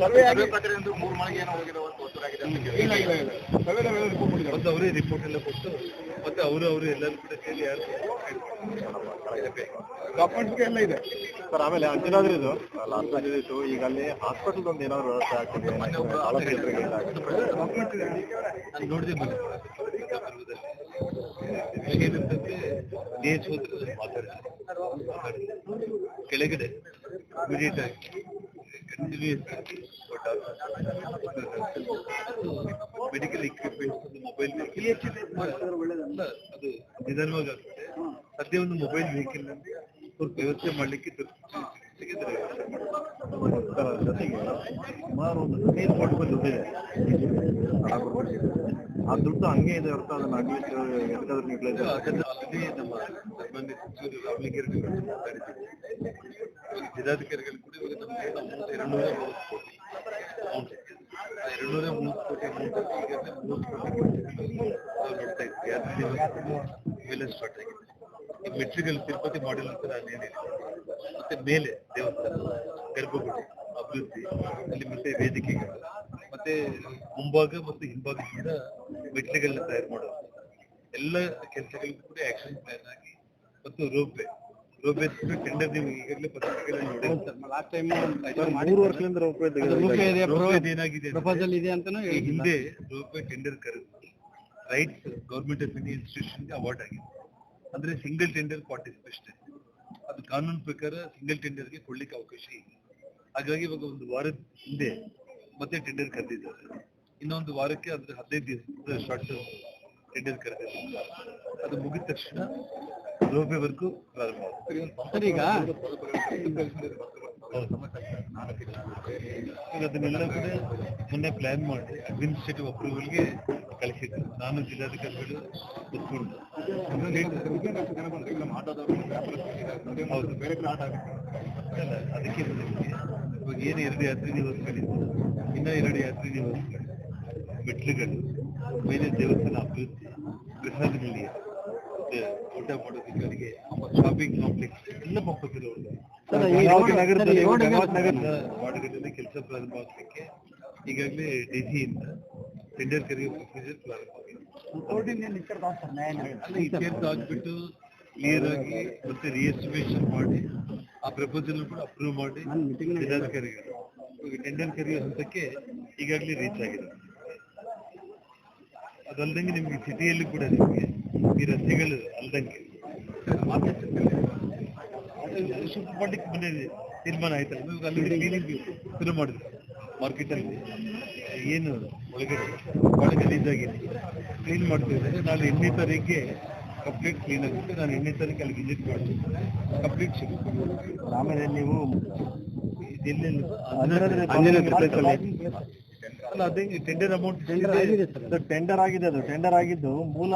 Survey ಆಗಿ ಪ್ರಕಾರ ಒಂದು ಮೂರು ಮನೆಗೆ ಏನೋ ಹೋಗಿರೋ ಇಲ್ಲ ಇಲ್ಲ ಇಲ್ಲ. ರಿಪೋರ್ಟ್ ಕೊಟ್ಟಿದ್ದಾರೆ. ಒಂದು ಅವರೇ ರಿಪೋರ್ಟ್ ಎಲ್ಲ ಕೊಟ್ಟು ಮತ್ತೆ ಅವರು ಅವರು ಎಲ್ಲರೂ ಕೂಡ ಸೇರಿ ಯಾರು ಡಾಕ್ಯುಮೆಂಟ್ಸ್ಗೆ ಎಲ್ಲ ಇದೆ. ಸರ್ ಆಮೇಲೆ ಅಂಜನಾದ್ರಿ ಇದು ಲಾಸ್ಟ್ ಇತ್ತು ಈಗ ಅಲ್ಲಿ ಹಾಸ್ಪಿಟಲ್ ಒಂದು ಏನಾದ್ರು ವ್ಯವಸ್ಥೆ ಆಗ್ತಿದೆ ನಾನು ನೋಡಿದೆ ನೇಚ್ ಹೋದ್ರೆ ಕೆಳಗಡೆ ಇಮಿಡಿಯೇಟ್ ಆಗಿ. ಕಂಟಿನ್ಯೂಸ್ ಮೆಡಿಕಲ್ ಇಕ್ವಿಪ್ಮೆಂಟ್ಸ್ ಮೊಬೈಲ್ ಅಲ್ಲ ಅದು ನಿಧಾನವಾಗಿ ಆಗುತ್ತೆ ಸದ್ಯ ಒಂದು ಮೊಬೈಲ್ ವೆಹಿಕಲ್ ಸ್ವಲ್ಪ ವ್ಯವಸ್ಥೆ ಮಾಡ್ಲಿಕ್ಕೆ ತೆಗೆದ್ರೆ ಸರ್, ಅದ್ರ ಜೊತೆಗೆ ಸುಮಾರು ಒಂದು ಹದಿನೈದು ಕೋಟಿ ರೂಪಾಯಿ ದುಡ್ಡಿದೆ ಆ ದುಡ್ಡು ಹಂಗೆ ಇದೆ ಹೊರತು ಅದನ್ನ ಅಟ್ಲೀಸ್ಟ್ ಎದಕ್ಕಾದ್ರೂ ಯುಟಿಲೈಸ್ ಅದನ್ನು ಆಲ್ರೆಡಿ ನಮ್ಮ ಸನ್ಮಾನ್ಯ ಸಚಿವರು ರಾಮಲಿಂಗಾರೆಡ್ಡಿ ಅವರು ಮಾತಾಡಿದ್ದೀವಿ ಇವಾಗ ಜಿಲ್ಲಾಧಿಕಾರಿಗಳು ಎರಡ್ನೂರ ಮೂವತ್ತು ಕೋಟಿ ಎರಡ್ನೂರ ಮೂವತ್ತು ಕೋಟಿ ಅಮೌಂಟ್ ಈಗ ಮೂವತ್ತು ಕೋಟಿ ನೋಡ್ತಾ ಇದ್ವಿ ಯಾತ್ರೆ ಸ್ಟಾರ್ಟ್ ಆಗಿದೆ ಈ ಮೆಟ್ರಿಕಲ್ ತಿರುಪತಿ ಮಾಡೆಲ್ ಅಂತ ಏನಿಲ್ಲ ಮತ್ತೆ ಮೇಲೆ ದೇವಸ್ಥಾನ ಗರ್ಭಗುಡಿ ಅಭಿವೃದ್ಧಿ ಅಲ್ಲಿ ಮತ್ತೆ ವೇದಿಕೆಗಳು ಮತ್ತೆ ಮುಂಭಾಗ ಮತ್ತು ಹಿಂಭಾಗದಿಂದ ಮೆಟ್ರಿಗಳನ್ನ ತಯಾರು ಮಾಡೋದು ಎಲ್ಲ ಕೆಲಸಗಳಿಗೂ ಕೂಡ ಆಕ್ಷನ್ ಪ್ಲಾನ್ ಆಗಿ ಮತ್ತು ರೋಪ್ವೇ ಲಾಸ್ಟ್ ಟೈಮ್ ಮೂರು ವರ್ಷದಿಂದ ಪ್ರಪೋಸಲ್ ಇದೆ ಅಂತಾನು ಹಿಂದೆ ರೋಪ್ವೇ ಟೆಂಡರ್ ಕರೆದು ರೈಟ್ಸ್ ಗೌರ್ಮೆಂಟ್ ಆಫ್ ಇಂಡಿಯಾ ಇನ್ಸ್ಟಿಟ್ಯೂಷನ್ಗೆ ಅವಾರ್ಡ್ ಆಗಿದೆ ಅಂದ್ರೆ ಸಿಂಗಲ್ ಟೆಂಡರ್ ಪಾರ್ಟಿಸಿಪೇಷನ್ ಅದು ಕಾನೂನು ಪ್ರಕಾರ ಸಿಂಗಲ್ ಟೆಂಡರ್ಗೆ ಕೊಡ್ಲಿಕ್ಕೆ ಅವಕಾಶ ಇಲ್ಲ. ಹಾಗಾಗಿ ಇವಾಗ ಒಂದು ವಾರದ ಹಿಂದೆ ಮತ್ತೆ ಟೆಂಡರ್ ಕರೆದಿದ್ದಾರೆ. ಇನ್ನೊಂದು ವಾರಕ್ಕೆ ಅದ್ರ ಹದಿನೈದು ದಿವಸ ಶಾರ್ಟ್ ಟೆಂಡರ್ ಕರೆದಿದ್ದಾರೆ. ಅದು ಮುಗಿದ ತಕ್ಷಣ ಸರ್ ಈಗ ಅದನ್ನೆಲ್ಲ ಕೂಡ ಮೊನ್ನೆ ಪ್ಲಾನ್ ಮಾಡಿ. ಅಡ್ಮಿನಿಸ್ಟ್ರೇಟಿವ್ ಅಪ್ರೂವಲ್ಗೆ ಕಳಿಸಿದ್ದೆ. ನಾನು ಜಿಲ್ಲಾಧಿಕಾರಿಗಳು ಒಪ್ಕೊಂಡು. ಹೌದು. ಬೇರೆ ಕಡೆ ಆಟ ಆಗುತ್ತೆ. ಅದಕ್ಕೆ ಇವಾಗ ಏನು ಎರಡು ಯಾತ್ರಿ ನೀವು ಹೊಸ್ಕೊಂಡಿದ್ದು ಇನ್ನ ಎರಡು ಯಾತ್ರಿ ನೀವು ಹೊಸ್ಕೊಳ್ಳಿ ಮೆಟ್ಲುಗಳು ಮೇಲೆ ದೇವಸ್ಥಾನ ಅಭಿವೃದ್ಧಿ ನಿಲಯ ಮತ್ತೆ ಊಟ ಮಾಡೋದಕ್ಕೆ ಅವರಿಗೆ ಶಾಪಿಂಗ್ ಕಾಂಪ್ಲೆಕ್ಸ್ ಎಲ್ಲ ರೋಡ್- ನಗರದಲ್ಲಿ ವಾರ್ಡ್ಗಳಲ್ಲಿ ಕೆಲಸ ಪ್ರಾರಂಭ ಆಗಲಿಕ್ಕೆ ಈಗಾಗಲೇ ಡಿಸಿಯಿಂದ ಟೆಂಡರ್ ಕರೆಯುವ ಪ್ರೊಸೀಜರ್ ಪ್ರಾರಂಭ ಆಗಿದೆ. ಆಗ್ಬಿಟ್ಟು ಕ್ಲಿಯರ್ ಆಗಿ ಮತ್ತೆ ರಿಎಸ್ಟಿಮೇಷನ್ ಮಾಡಿ ಆ ಪ್ರಪೋಸಲ್ ಕೂಡ ಅಪ್ರೂವ್ ಮಾಡಿ ಟೆಂಡರ್ ಕರೆಯೋದು. ಟೆಂಡರ್ ಕರೆಯುವ ಹಂತಕ್ಕೆ ಈಗಾಗಲೇ ರೀಚ್ ಆಗಿದೆ. ಅದಲ್ದಂಗೆ ನಿಮಗೆ ಸಿಟಿಯಲ್ಲಿ ಕೂಡ ನಿಮಗೆ ಈ ಸಿಗಲು ಅಲ್ದಂಗೆ. ಸ್ವಲ್ಪ ಮಾಡ್ಲಿಕ್ಕೆ ಮೊನ್ನೆ ತೀರ್ಮಾನ ಆಯ್ತಲ್ಲ. ಅಲ್ಲಿ ಕ್ಲೀನಿಂಗ್ ಶುರು ಮಾಡಿದ್ರು ಮಾರ್ಕೆಟ್ ಅಲ್ಲಿ. ಏನು ಒಳಗಡೆ ಒಳಗಡೆ ಗಲೀಜಾಗಿದೆ ಕ್ಲೀನ್ ಮಾಡ್ತಿದ್ದಾರೆ. ನಾನು ಎಂಟನೇ ತಾರೀಕಿಗೆ ಕಂಪ್ಲೀಟ್ ಕ್ಲೀನ್ ಆಗುತ್ತೆ. ನಾನು ಎಂಟನೇ ತಾರೀಕು ಅಲ್ಲಿ ವಿಸಿಟ್ ಮಾಡ್ತೀನಿ ಕಂಪ್ಲೀಟ್ ಸಿಗುತ್ತೆ. ಆಮೇಲೆ ನೀವು ಎಲ್ಲೆಲ್ಲಿ place ಅಲ್ಲಿ ಅದೇ ಟೆಂಡರ್ ಅಮೌಂಟ್ ಟೆಂಡರ್ ಆಗಿದೆ ಅದು. ಟೆಂಡರ್ ಆಗಿದ್ದು ಮೂಲ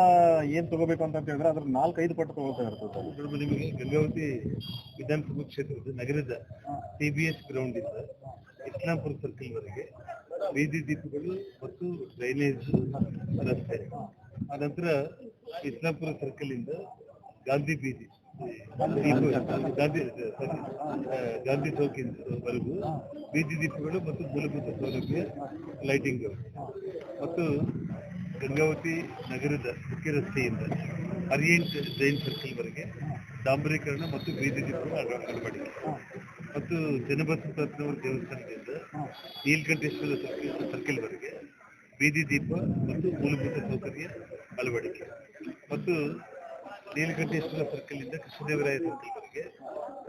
ಏನ್ ತಗೋಬೇಕು ಅಂತ ಹೇಳಿದ್ರೆ ಅದ್ರ ನಾಲ್ಕೈದು ಪಟ್ಟು ತಗೋತಾ ಇರ್ತದೆ ನಿಮಗೆ ಗಂಗಾವತಿ ವಿಧಾನಸಭಾ ಕ್ಷೇತ್ರದ ನಗರದ ಸಿ ಬಿ ಎಸ್ ಗ್ರೌಂಡ್ ಇಂದ ಇಸ್ಲಾಂಪುರ ಸರ್ಕಲ್ ವರೆಗೆ ಬೀದಿ ದೀಪಗಳು ಮತ್ತು ಡ್ರೈನೇಜ್ ರಸ್ತೆ. ಆನಂತರ ಇಸ್ಲಾಂಪುರ ಸರ್ಕಲ್ ಇಂದ ಗಾಂಧಿ ಬೀದಿ. ಗಾಂಧಿ ಚೌಕಿ ವರೆಗೂ ಗಾಂಧಿ ಬೀದಿ ದೀಪಗಳು ಮತ್ತು ಮೂಲಭೂತ ಸೌಲಭ್ಯ ಲೈಟಿಂಗ್ ಮತ್ತು ಗಂಗಾವತಿ ನಗರದ ಮುಖ್ಯ ರಸ್ತೆಯಿಂದ ಅರಿಯಂಟ್ ಜೈನ್ ಸರ್ಕಲ್ ವರೆಗೆ ಡಾಂಬರೀಕರಣ ಮತ್ತು ಬೀದಿ ದೀಪಗಳ ಅಳ- ಅಳವಡಿಕೆ. ಮತ್ತು ಜನಬಸವನವರ ದೇವಸ್ಥಾನದಿಂದ ನೀಲಕಂಠೇಶ್ವರ ಸರ್ಕಲ್ ಸರ್ಕಲ್ ವರೆಗೆ ಬೀದಿ ದೀಪ ಮತ್ತು ಮೂಲಭೂತ ಸೌಕರ್ಯ ಅಳವಡಿಕೆ. ಮತ್ತು ನೀಲಕಂಠೇಶ್ವರ ಸರ್ಕಲ್ ಇಂದ ಕೃಷ್ಣದೇವರಾಯ ಸರ್ಕಲ್ ವರೆಗೆ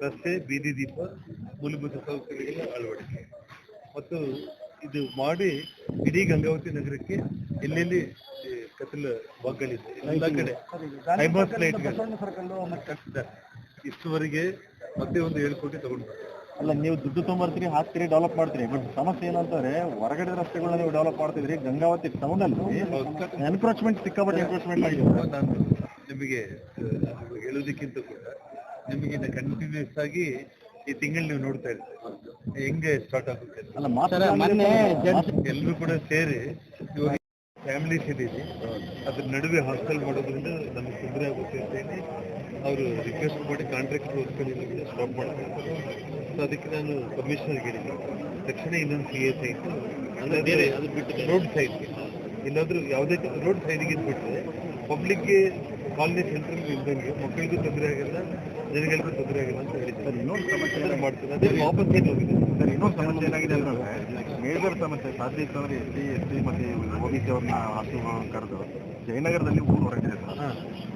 ರಸ್ತೆ ಬೀದಿ ದೀಪ ಮೂಲಭೂತ ಸೌಕರ್ಯಗಳ ಅಳವಡಿಕೆ. ಮತ್ತು ಇದು ಮಾಡಿ ಇಡೀ ಗಂಗಾವತಿ ನಗರಕ್ಕೆ ಎಲ್ಲೆಲ್ಲಿ ಕತ್ತಲ ಬಾಗಲಿದೆ ಎಲ್ಲ ಕಡೆ ಹೈಮಾಸ್ ಲೈಟ್ಗಳು ಕಟ್ಟಿದ್ದಾರೆ ಇಷ್ಟುವರೆಗೆ ಮತ್ತೆ ಒಂದು ಏಳು ಕೋಟಿ ತಗೊಂಡು ಅಲ್ಲ ನೀವು ದುಡ್ಡು ತೊಗೊಂಬರ್ತೀರಿ ಹಾಕ್ತೀರಿ ಡೆವಲಪ್ ಮಾಡ್ತೀರಿ ಬಟ್ ಸಮಸ್ಯೆ ಏನಂತಂದ್ರೆ ಹೊರಗಡೆ ರಸ್ತೆಗಳನ್ನ ನೀವು ಡೆವಲಪ್ ಮಾಡ್ತಿದ್ರಿ ಗಂಗಾವತಿ ಟೌನ್ ಅಲ್ಲಿ ಎನ್ಕ್ರೋಚ್ಮೆಂಟ್ ಸಿಕ್ಕಾಪಟ್ಟೆ ಎನ್ಕ್ರೋಚ್ಮೆಂಟ್ ಆಗಿದೆ. ನಿಮಗೆ ಹೇಳುವುದಕ್ಕಿಂತ ಹೇಳೋದಕ್ಕಿಂತ ಕೂಡ ನಿಮಗೆ ಕಂಟಿನ್ಯೂಸ್ ಆಗಿ ಈ ತಿಂಗಳು ನೀವು ನೋಡ್ತಾ ಇರ್ತೀವಿ ಹೆಂಗೆ ಸ್ಟಾರ್ಟ್ ಆಗುತ್ತೆ ಎಲ್ಲರೂ ಕೂಡ ಸೇರಿ ಇವಾಗ ಫ್ಯಾಮಿಲೀಸ್ ಇದೀವಿ ಅದ್ರ ನಡುವೆ ಹಾಸ್ಟೆಲ್ ಮಾಡೋದ್ರಿಂದ ನಮಗೆ ತೊಂದರೆ ಆಗುತ್ತೆ ಅಂತ ಹೇಳಿ ಅವರು ರಿಕ್ವೆಸ್ಟ್ ಮಾಡಿ ಕಾಂಟ್ರಾಕ್ಟ್ ನಿಮಗೆ ಸ್ಟಾಪ್ ಮಾಡ್ತಾರೆ ಸೊ ಅದಕ್ಕೆ ನಾನು ಕಮಿಷನರ್ಗೆ ಹೇಳಿದ್ದೆ. ತಕ್ಷಣ ಇನ್ನೊಂದು ಸಿ ಎಸ್ ಆಯಿತು ಬೇರೆ ಅದು ಬಿಟ್ಟು ರೋಡ್ ಸೈಡ್ಗೆ ಇಲ್ಲಾದ್ರೂ ಯಾವುದೇ ರೋಡ್ ಸೈಡ್ಗೆ ಬಿಟ್ಟರೆ ಪಬ್ಲಿಕ್ಗೆ ಕಾಲನಿ ಸೆಂಟ್ರಲ್ ಇಲ್ದಂಗೆ ಮಕ್ಕಳಿಗೂ ತೊಂದರೆ ಆಗಿಲ್ಲ ಜನಗಳಿಗೂ ತೊಂದರೆ ಆಗಿಲ್ಲ ಅಂತ ಹೇಳಿದ್ದಾರೆ. ಇನ್ನೊಂದು ಸಮಸ್ಯೆ ಮಾಡ್ತಾರೆ? ಅದೇ ವಾಪಸ್ ಏನು ಹೋಗಿದೆ ಸರ್ ಇನ್ನೊಂದು ಸಮಸ್ಯೆ ಏನಾಗಿದೆ ಅಂದ್ರೆ ಮೇಜರ್ ಸಮಸ್ಯೆ ಸಾಧ್ಯ ಇತ್ತು ಅಂದ್ರೆ ಎಸ್ ಸಿ ಎಸ್ ಟಿ ಮತ್ತೆ ಓಬಿಸಿ ಅವ್ರನ್ನ ಹಾಸ್ಟೆಲ್ ಕರೆದು ಜಯನಗರದಲ್ಲಿ ಊರು ಹೊರಗಿದೆ ಸರ್.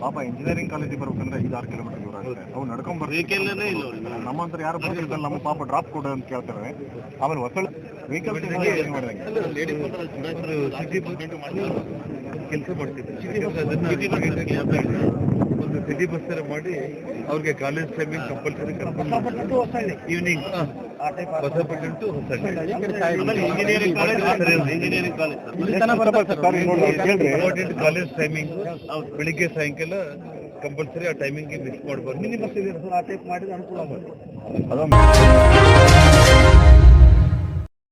ಪಾಪ ಇಂಜಿನಿಯರಿಂಗ್ ಕಾಲೇಜಿಗೆ ಬರ್ಬೇಕಂದ್ರೆ ಐದಾರು ಕಿಲೋಮೀಟರ್ ದೂರ ಆಗುತ್ತೆ. ಅವ್ರು ನಡ್ಕೊಂಡ್ ಬರ್ಬೇಕಲ್ಲೇ ಇಲ್ಲ ನಮ್ಮಂತರ ಯಾರು ಬರ್ತಿರ್ತಾರೆ ನಮ್ಮ ಪಾಪ ಡ್ರಾಪ್ ಕೊಡು ಅಂತ ಕೇಳ್ತಾರೆ. ಆಮೇಲೆ ಹೊಸ ವೆಹಿಕಲ್ ಸಿಟಿ ಕೆಲಸ ಮಾಡ್ತಿದ್ದಾರೆ. ಒಂದು ಸಿಟಿ ಬಸ್ ಮಾಡಿ ಅವ್ರಿಗೆ college timing compulsory evening Hosapattana to engineering college timing ಬೆಳಿಗ್ಗೆ ಸಾಯಂಕಾಲ ಕಂಪಲ್ಸರಿ ಆ ಟೈಮಿಂಗ್ಗೆ ಮಿಸ್ ಮಾಡಬಾರ್ದು. ಮಿನಿ ಬಸ್ ಇದೆ ಆ ಟೈಪ್ ಮಾಡಿದ್ರೆ ಅನುಕೂಲ ಅದೊಂದು